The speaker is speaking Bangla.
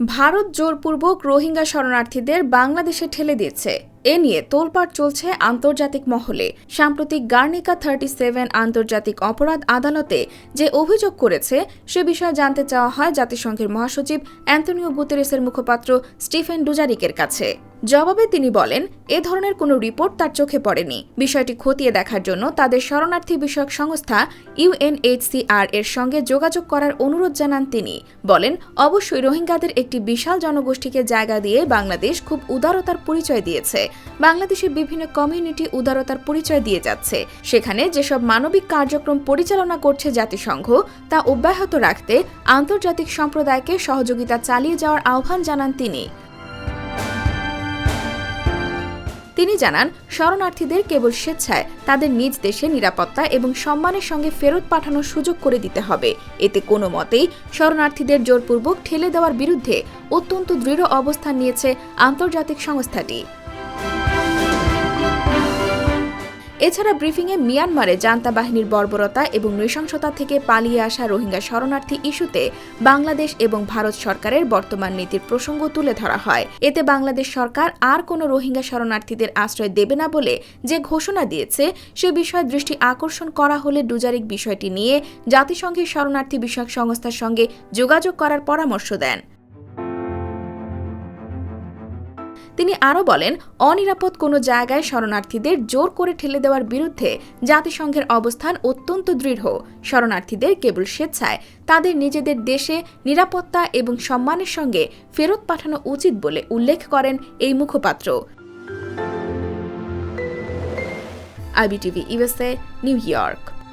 ভারত জোরপূর্বক রোহিঙ্গা শরণার্থীদের বাংলাদেশে ঠেলে দিয়েছে। এ নিয়ে তোলপাড় চলছে আন্তর্জাতিক মহলে। সাম্প্রতিক গার্নিকা থার্টি সেভেন আন্তর্জাতিক অপরাধ আদালতে যে অভিযোগ করেছে, সে বিষয়ে জানতে চাওয়া হয় জাতিসংঘের মহাসচিব অ্যান্টনিও গুতেরেসের মুখপাত্র স্টিফেন ডুজারিকের কাছে। জবাবে তিনি বলেন, এ ধরনের কোনো রিপোর্ট তার চোখে পড়েনি। বিষয়টি খতিয়ে দেখার জন্য তাদের শরণার্থী বিষয়ক সংস্থা ইউএনএইচসিআর এর সঙ্গে যোগাযোগ করার অনুরোধ জানান তিনি। বলেন, অবশ্যই রোহিঙ্গাদের একটি বিশাল জনগোষ্ঠীকে জায়গা দিয়ে বাংলাদেশ খুব উদারতার পরিচয় দিয়েছে। বাংলাদেশের বিভিন্ন কমিউনিটি উদারতার পরিচয় দিয়ে যাচ্ছে। সেখানে যেসব মানবিক কার্যক্রম পরিচালনা করছে জাতিসংঘ, তা অব্যাহত রাখতে আন্তর্জাতিক সম্প্রদায়কে সহযোগিতা চালিয়ে যাওয়ার আহ্বান জানান তিনি। তিনি জানান, শরণার্থীদের কেবল স্বেচ্ছায় তাদের নিজ দেশে নিরাপত্তা এবং সম্মানের সঙ্গে ফেরত পাঠানোর সুযোগ করে দিতে হবে। এতে কোনো মতেই শরণার্থীদের জোরপূর্বক ঠেলে দেওয়ার বিরুদ্ধে অত্যন্ত দৃঢ় অবস্থান নিয়েছে আন্তর্জাতিক সংস্থাটি। এছাড়া ব্রিফিংয়ে মিয়ানমারে জান্তা বাহিনীর বর্বরতা এবং নৃশংসতা থেকে পালিয়ে আসা রোহিঙ্গা শরণার্থী ইস্যুতে বাংলাদেশ এবং ভারত সরকারের বর্তমান নীতির প্রসঙ্গ তুলে ধরা হয়। এতে বাংলাদেশ সরকার আর কোনো রোহিঙ্গা শরণার্থীদের আশ্রয় দেবে না বলে যে ঘোষণা দিয়েছে, সে বিষয়ে দৃষ্টি আকর্ষণ করা হলে ডুজারিক বিষয়টি নিয়ে জাতিসংঘের শরণার্থী বিষয়ক সংস্থার সঙ্গে যোগাযোগ করার পরামর্শ দেন। তিনি আরও বলেন, অনিরাপদ কোনো জায়গায় শরণার্থীদের জোর করে ঠেলে দেওয়ার বিরুদ্ধে জাতিসংঘের অবস্থান অত্যন্ত দৃঢ়। শরণার্থীদের কেবল স্বেচ্ছায়, তাদের নিজেদের দেশে নিরাপত্তা এবং সম্মানের সঙ্গে ফেরত পাঠানো উচিত বলে উল্লেখ করেন এই মুখপাত্র। IBTV USA New York.